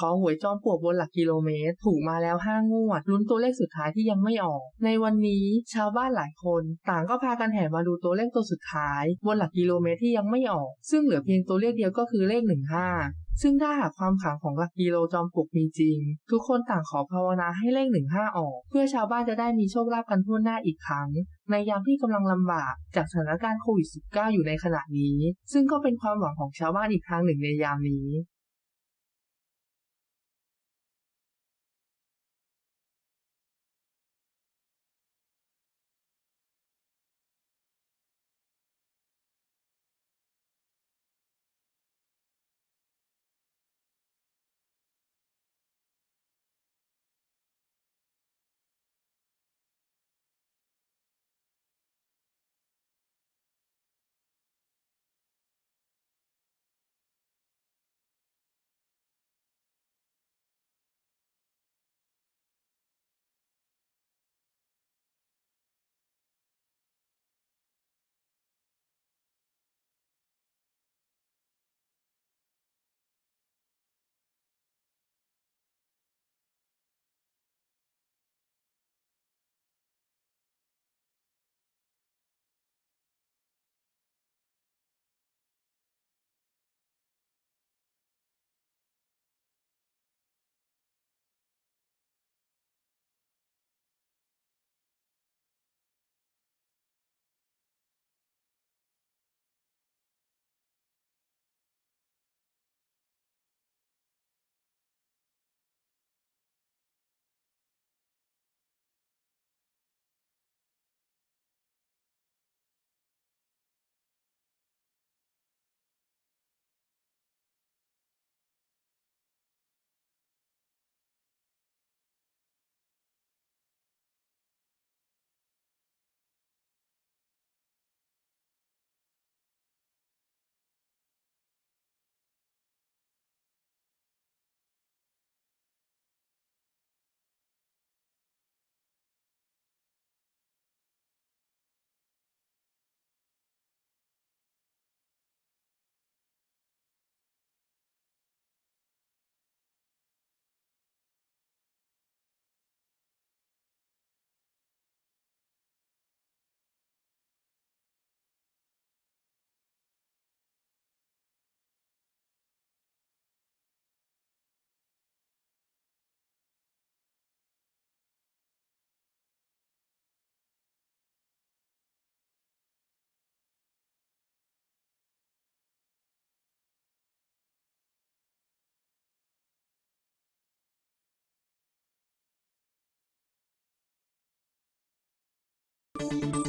ขอหวยจอมปลวกบนหลักกิโลเมตร ถูกมาแล้วห้างวด ลุ้นตัวเลขสุดท้ายที่ยังไม่ออก ในวันนี้ชาวบ้านหลายคน ต่างก็พากันแห่มาดูตัวเลขตัวสุดท้าย บนหลักกิโลเมตรที่ยังไม่ออก ซึ่งเหลือเพียงตัวเลขเดียวก็คือเลข15ซึ่งถ้าหากความขลังของหลักกิโลจอมปลวกมีจริง ทุกคนต่างขอภาวนาให้เลข15ออก เพื่อชาวบ้านจะได้มีโชคลาภกันทั่วหน้าอีกครั้ง ในยามที่กำลังลำบากจากสถานการณ์โควิด -19 อยู่ในขณะนี้ ซึ่งก็เป็นความหวังของชาวบ้านอีกทางหนึ่งในยามนี้ Thank you